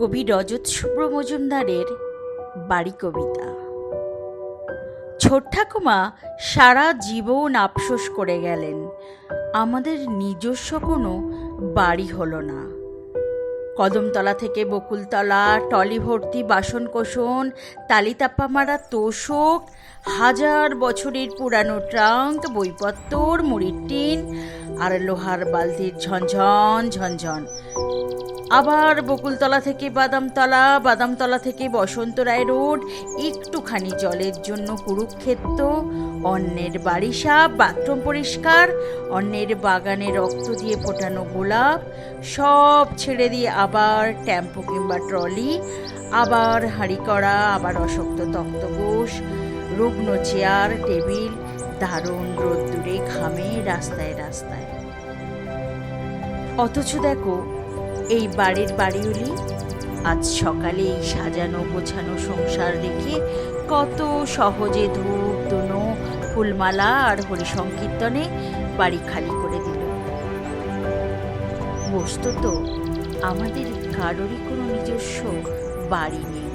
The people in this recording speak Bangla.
কবি রজত শুভ্র মজুমদারের বাড়ি কবিতা। ছোট ঠাকুমা সারা জীবন আফসোস করে গেলেন, আমাদের নিজস্ব কোনো বাড়ি হলো না। কদমতলা থেকে বকুলতলা টলি ভর্তি বাসন কোষণ তালিতাপ্পা মারা তোষক, হাজার বছরের পুরানো ট্রাঙ্ক, বইপত্তর, মুড়ির টিন, আর লোহার বালতির ঝনঝন ঝনঝন। আবার বকুলতলা থেকে বাদামতলা বাদামতলা থেকে বসন্ত রায় রোড, একটুখানি জলের জন্য কুরুক্ষেত্র অন্যের বাড়ি সাপ বাথরুম পরিষ্কার অন্যের বাগানে রক্ত দিয়ে ফোটানো গোলাপ, সব ছেড়ে দিয়ে আবার টেম্পো কিংবা ট্রলি, আবার হাঁড়ি করা, আবার অশক্ত তক্তপোষ রুগ্ন চেয়ার, টেবিল, দারুণ রোদ্দুরে ঘামে রাস্তায় রাস্তায়। অথচ দেখো এই বাড়ির বাড়িওলি আজ সকালে এই সাজানো গোছানো সংসার রেখে কত সহজে ধূপ, ধুনো, ফুলমালা আর হরিসংকীর্তনে বাড়ি খালি করে দিল। বস্তুত, আমাদের কারোরই কোনো নিজস্ব বাড়ি নেই।